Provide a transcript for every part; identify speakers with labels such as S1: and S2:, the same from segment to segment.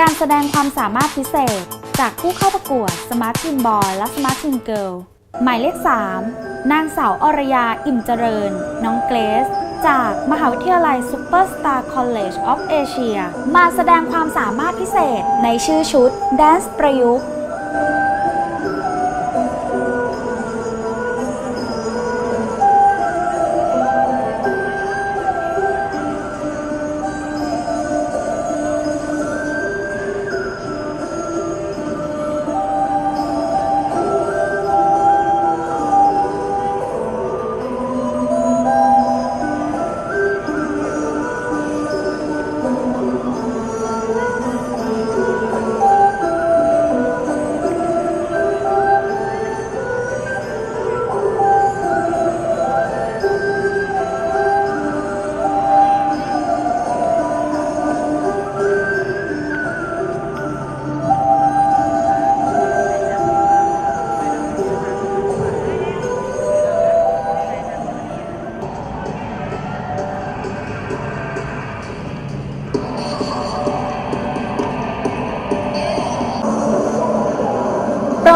S1: การแสดงความสามารถพิเศษ จากผู้เข้าประกวด Smart Teen Boy และ Smart Teen Girl หมายเลข 3 นางสาวอรยาอิ่มเจริญ น้องเกรซจากมหาวิทยาลัย Superstar College of Asia มาแสดงความสามารถพิเศษในชื่อชุด Dance ประยุกต์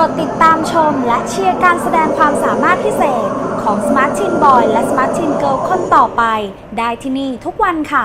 S1: ดติดตามชมและเชียร์การแสดงความสามารถพิเศษของ Smart Teen Boy และ Smart Teen Girl คนต่อไป ได้ที่นี่ทุกวันค่ะ